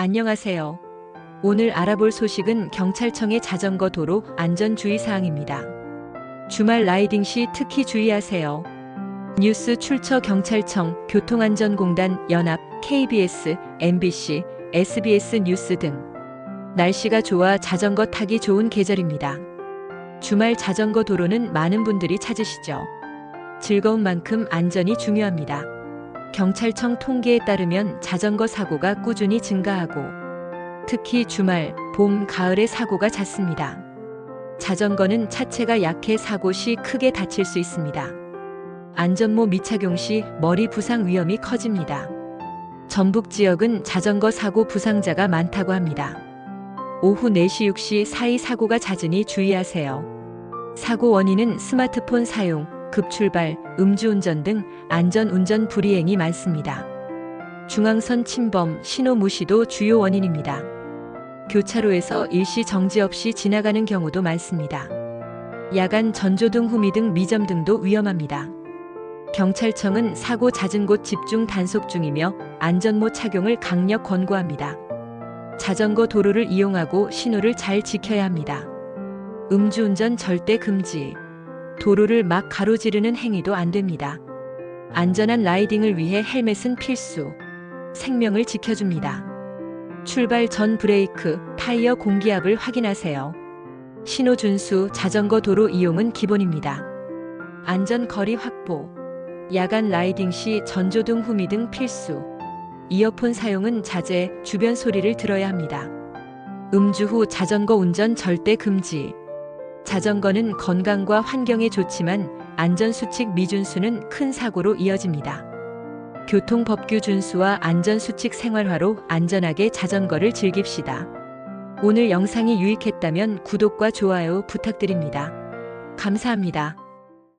안녕하세요. 오늘 알아볼 소식은 경찰청의 자전거 도로 안전주의 사항입니다. 주말 라이딩 시 특히 주의하세요. 뉴스 출처 경찰청, 교통안전공단, 연합, KBS, MBC, SBS 뉴스 등. 날씨가 좋아 자전거 타기 좋은 계절입니다. 주말 자전거 도로는 많은 분들이 찾으시죠. 즐거운 만큼 안전이 중요합니다. 경찰청 통계에 따르면 자전거 사고가 꾸준히 증가하고 특히 주말, 봄, 가을에 사고가 잦습니다. 자전거는 차체가 약해 사고 시 크게 다칠 수 있습니다. 안전모 미착용 시 머리 부상 위험이 커집니다. 전북 지역은 자전거 사고 부상자가 많다고 합니다. 오후 4시 6시 사이 사고가 잦으니 주의하세요. 사고 원인은 스마트폰 사용, 급출발, 음주운전 등 안전운전 불이행이 많습니다. 중앙선 침범, 신호 무시도 주요 원인입니다. 교차로에서 일시 정지 없이 지나가는 경우도 많습니다. 야간 전조등 후미 등 미점 등도 위험합니다. 경찰청은 사고 잦은 곳 집중 단속 중이며 안전모 착용을 강력 권고합니다. 자전거 도로를 이용하고 신호를 잘 지켜야 합니다. 음주운전 절대 금지. 도로를 막 가로지르는 행위도 안 됩니다. 안전한 라이딩을 위해 헬멧은 필수. 생명을 지켜줍니다. 출발 전 브레이크, 타이어 공기압을 확인하세요. 신호 준수, 자전거 도로 이용은 기본입니다. 안전 거리 확보. 야간 라이딩 시 전조등 후미 등 필수. 이어폰 사용은 자제, 주변 소리를 들어야 합니다. 음주 후 자전거 운전 절대 금지. 자전거는 건강과 환경에 좋지만 안전수칙 미준수는 큰 사고로 이어집니다. 교통법규 준수와 안전수칙 생활화로 안전하게 자전거를 즐깁시다. 오늘 영상이 유익했다면 구독과 좋아요 부탁드립니다. 감사합니다.